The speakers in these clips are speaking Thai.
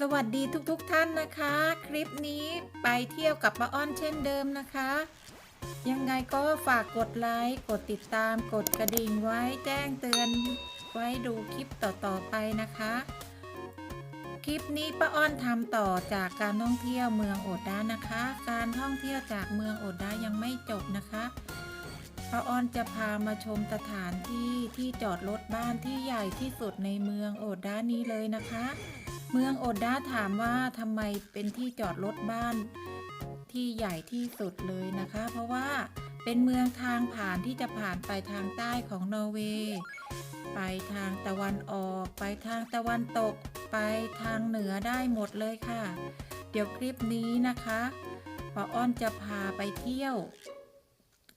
สวัสดีทุกๆทท่านนะคะ คลิปนี้ไปเที่ยวกับป้าอ้อนเช่นเดิมนะคะ ยังไงก็ฝากกดไลค์กดติดตามกดกระดิ่งไว้แจ้งเตือน ไว้ดูคลิปต่อๆไปนะคะ คลิปนี้ป้าอ้อนทำต่อจากการท่องเที่ยวเมืองโอดานะคะ การท่องเที่ยวจากเมืองโอดายังไม่จบนะคะป้าอ้อนจะพามาชมสถานที่ที่จอดรถบ้านที่ใหญ่ที่สุดในเมืองโอดานี้เลยนะคะ เมืองโอดาถามว่าทำไมเป็นที่จอดรถบ้านที่ใหญ่ที่สุดเลยนะคะ เพราะว่าเป็นเมืองทางผ่านที่จะผ่านไปทางใต้ของนอร์เวย์ไปทางตะวันออก ไปทางตะวันตก ไปทางเหนือได้หมดเลยค่ะ เดี๋ยวคลิปนี้นะคะป้าอ้อนจะพาไปเที่ยว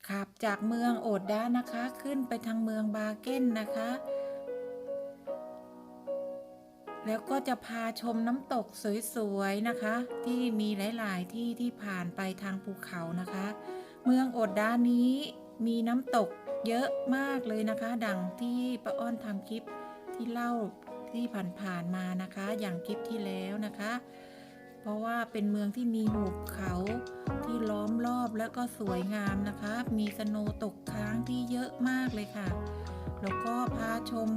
ขับจากเมืองโอดดานะคะ ขึ้นไปทางเมืองบาเก้นนะคะ แล้วก็จะพาชมน้ำตกสวยๆนะคะ ที่มีหลายๆที่ที่ผ่านไปทางภูเขานะคะ เมืองโอดดานี้มีน้ำตกเยอะมากเลยนะคะ ดังที่ป้าอ้อนทำคลิปที่เล่าที่ผ่านๆมานะคะ อย่างคลิปที่แล้วนะคะ เพราะว่าเป็นเมืองที่มีหุบเขาที่ล้อมรอบแล้วก็สวยงามนะคะ มีสโนว์ตกค้างที่เยอะมากเลยค่ะ แล้วก็พาชม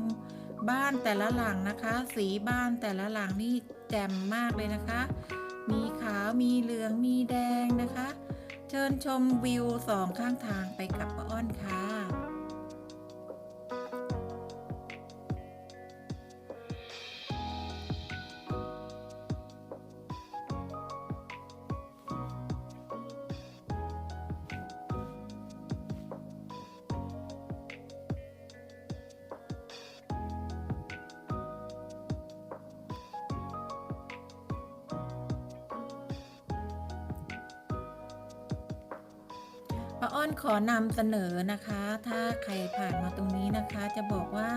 บ้านแต่ละหลังนะคะ สีบ้านแต่ละหลังนี่แจ่มมากเลยนะคะ มีขาวมีเหลืองมีแดงนะคะ เชิญชมวิวสองข้างทางไปกับป้าอ้อนค่ะ ป้าอ้อนขอนำเสนอนะคะ ถ้าใครผ่านมาตรงนี้นะคะ จะบอกว่า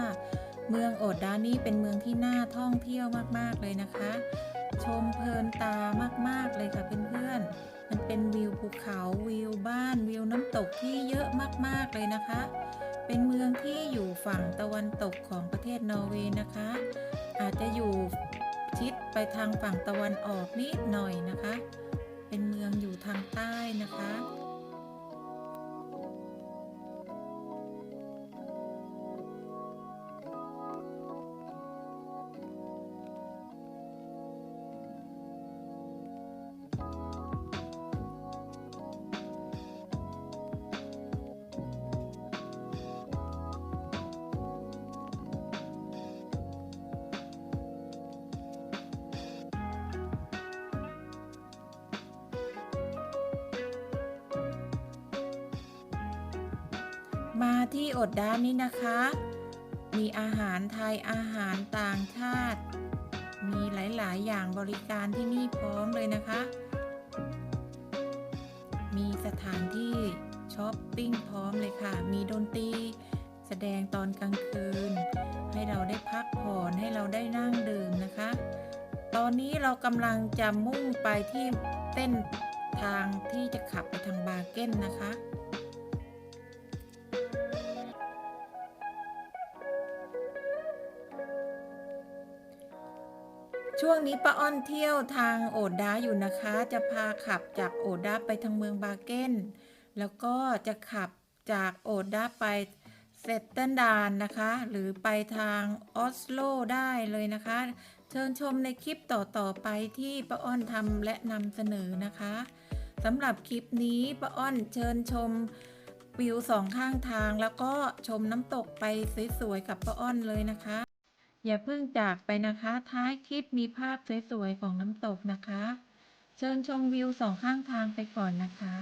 เมืองโอดดานี่เป็นเมืองที่น่าท่องเที่ยวมากๆเลยนะคะ ชมเพลินตามากๆเลยค่ะเพื่อนๆ มันเป็นวิวภูเขาวิวบ้านวิวน้ำตกที่เยอะมากๆเลยนะคะ เป็นเมืองที่อยู่ฝั่งตะวันตกของประเทศนอร์เวย์นะคะ อาจจะอยู่ชิดไปทางฝั่งตะวันออกนิดหน่อยนะคะ เป็นเมืองอยู่ทางใต้นะคะ มาที่อดด้านนี้นะคะ มีอาหารไทยอาหารต่างชาติ มีหลาย ๆ อย่างบริการที่นี่พร้อมเลยนะคะ มีสถานที่ช้อปปิ้งพร้อมเลยค่ะ มีดนตรีแสดงตอนกลางคืน ให้เราได้พักผ่อนให้เราได้นั่งดื่มนะคะ ตอนนี้เรากำลังจะมุ่งไปที่เส้นทางที่จะขับไปทางบาเก้นนะคะ ช่วงนี้ป้าอ้อนเที่ยวทางโอดาอยู่นะคะ จะพาขับจากโอดาไปทางเมืองบาเกนแล้วก็จะขับจากโอดาไปเซตเทนดานนะคะ หรือไปทางออสโลได้เลยนะคะ เชิญชมในคลิปต่อๆไปที่ป้าอ้อนทำและนำเสนอนะคะสำหรับคลิปนี้ป้าอ้อนเชิญชมวิวสองข้างทาง แล้วก็ชมน้ำตกไปสวยๆกับป้าอ้อนเลยนะคะ อย่าเพิ่งจากไปนะคะ ท้ายคลิปมีภาพสวยๆ ของน้ำตกนะคะ เชิญชมวิวสองข้างทางไปก่อนนะคะ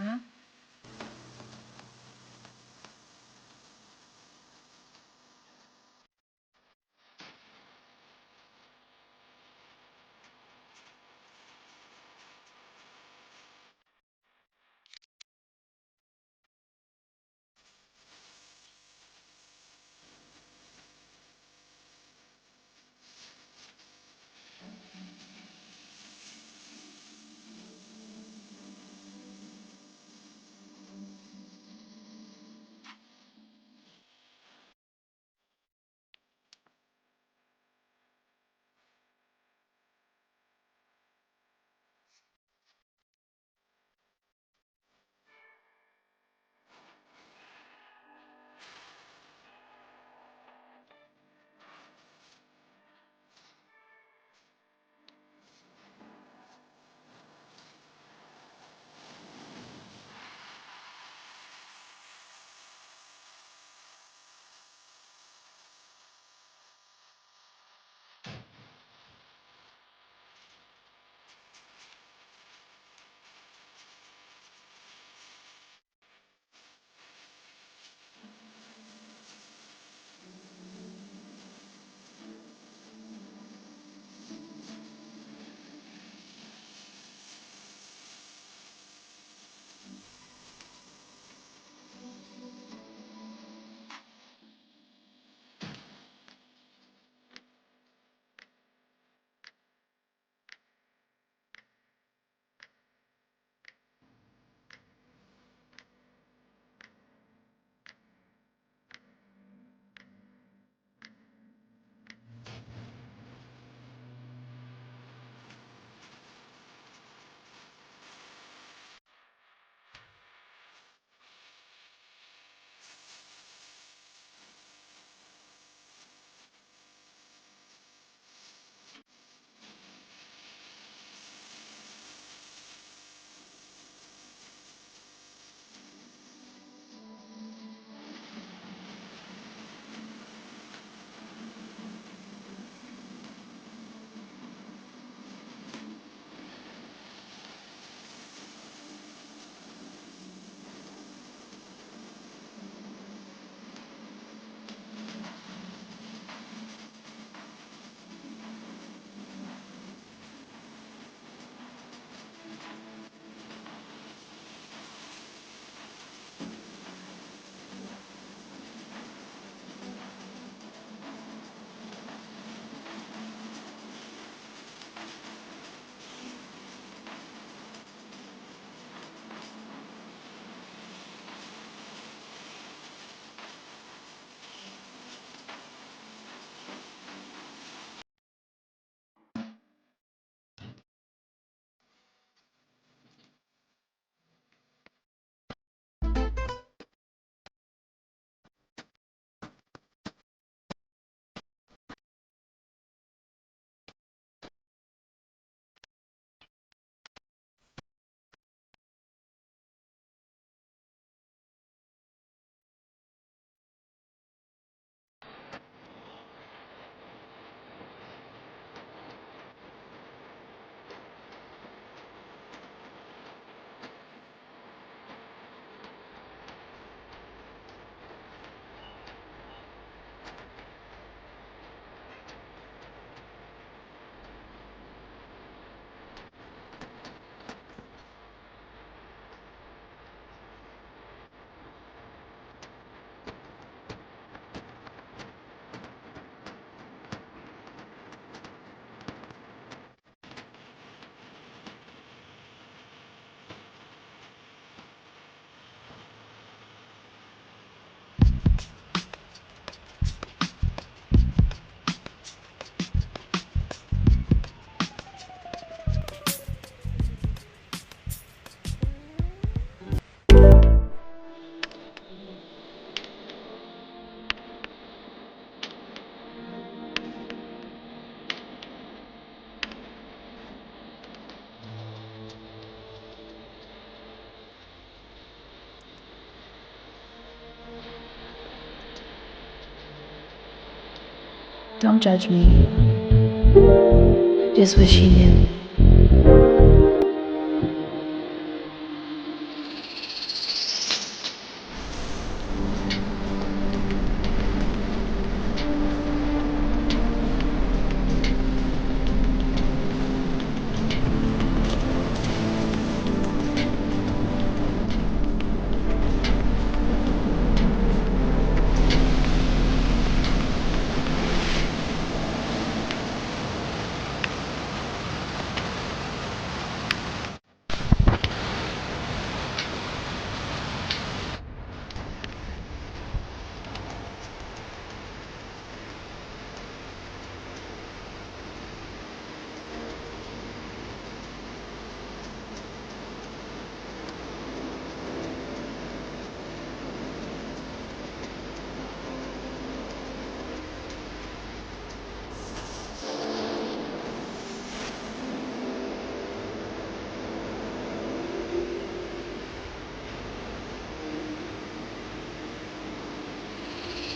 Don't judge me. Just wish he knew.